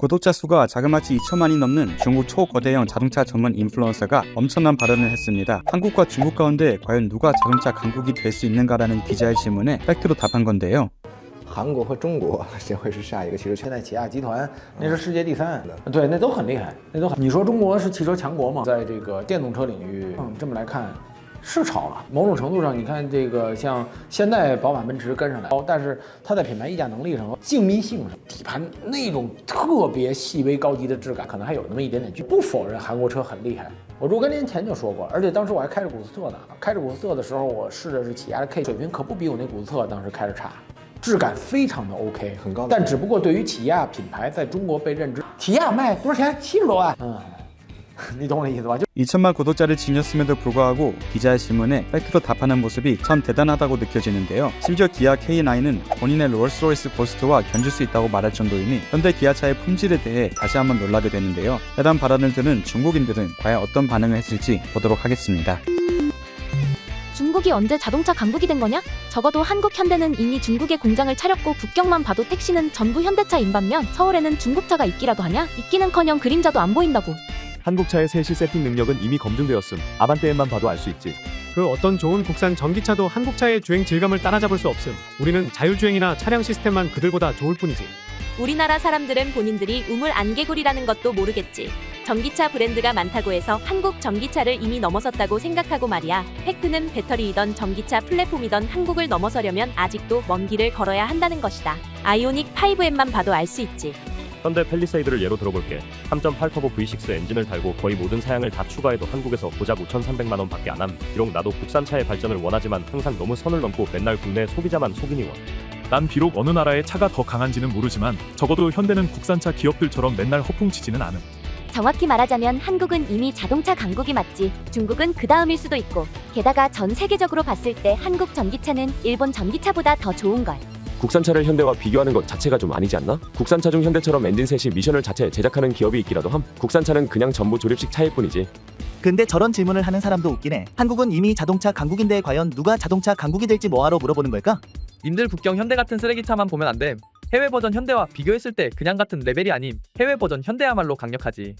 구독자 수가 자그마치 2천만이 넘는 중국 초거대형 자동차 전문 인플루언서가 엄청난 발언을 했습니다. 한국과 중국 가운데 과연 누가 자동차 강국이 될 수 있는가라는 기자의 질문에 팩트로 답한 건데요. 韩国和中国谁会是下一个汽车现在起亚集团那是世界第三，对，那都很厉害，那都很。你说中国是汽车强国吗？在这个电动车领域，嗯，这么来看。 是超了，某种程度上，你看这个像现在、宝马、奔驰跟上来，但是它在品牌溢价能力上、静谧性上、底盘那种特别细微高级的质感，可能还有那么一点点距。不否认韩国车很厉害，我若干年前就说过，而且当时我还开着古斯特呢，开着古斯特的时候，我试的是起亚的 K，水平可不比我那古斯特当时开着差。质感非常的 OK，很高但只不过对于起亚品牌在中国被认知，起亚卖多少钱？七十多万。嗯， 你懂我的意思吧？就 2천만 구독자를 지녔음에도 불구하고 기자의 질문에 팩트로 답하는 모습이 참 대단하다고 느껴지는데요. 심지어 기아 K9은 본인의 롤스로이스 고스트와 견줄 수 있다고 말할 정도이니 현대 기아차의 품질에 대해 다시 한번 놀라게 되는데요. 해당 발언을 들은 중국인들은 과연 어떤 반응을 했을지 보도록 하겠습니다. 중국이 언제 자동차 강국이 된 거냐? 적어도 한국 현대는 이미 중국에 공장을 차렸고 국경만 봐도 택시는 전부 현대차인 반면 서울에는 중국차가 있기라도 하냐? 있기는커녕 그림자도 안 보인다고. 한국차의 세시 세팅 능력은 이미 검증되었음. 아반떼에만 봐도 알 수 있지. 그 어떤 좋은 국산 전기차도 한국차의 주행 질감을 따라잡을 수 없음. 우리는 자율주행이나 차량 시스템만 그들보다 좋을 뿐이지. 우리나라 사람들은 본인들이 우물 안개구리라는 것도 모르겠지. 전기차 브랜드가 많다고 해서 한국 전기차를 이미 넘어섰다고 생각하고 말이야. 팩트는 배터리이던 전기차 플랫폼이던 한국을 넘어서려면 아직도 먼 길을 걸어야 한다는 것이다. 아이오닉 5M만 봐도 알 수 있지. 현대 펠리세이드를 예로 들어볼게. 3.8 터보 V6 엔진을 달고 거의 모든 사양을 다 추가해도 한국에서 고작 5,300만 원밖에 안 함. 비록 나도 국산차의 발전을 원하지만 항상 너무 선을 넘고 맨날 국내 소비자만 속이니 원. 난 비록 어느 나라의 차가 더 강한지는 모르지만 적어도 현대는 국산차 기업들처럼 맨날 허풍치지는 않음. 정확히 말하자면 한국은 이미 자동차 강국이 맞지. 중국은 그 다음일 수도 있고. 게다가 전 세계적으로 봤을 때 한국 전기차는 일본 전기차보다 더 좋은 걸. 국산차를 현대와 비교하는 것 자체가 좀 아니지 않나? 국산차 중 현대처럼 엔진 셋이 미션을 자체 제작하는 기업이 있기라도 함. 국산차는 그냥 전부 조립식 차일 뿐이지. 근데 저런 질문을 하는 사람도 웃기네. 한국은 이미 자동차 강국인데 과연 누가 자동차 강국이 될지 뭐하러 물어보는 걸까? 님들 국경 현대 같은 쓰레기차만 보면 안 됨. 해외 버전 현대와 비교했을 때 그냥 같은 레벨이 아님. 해외 버전 현대야말로 강력하지.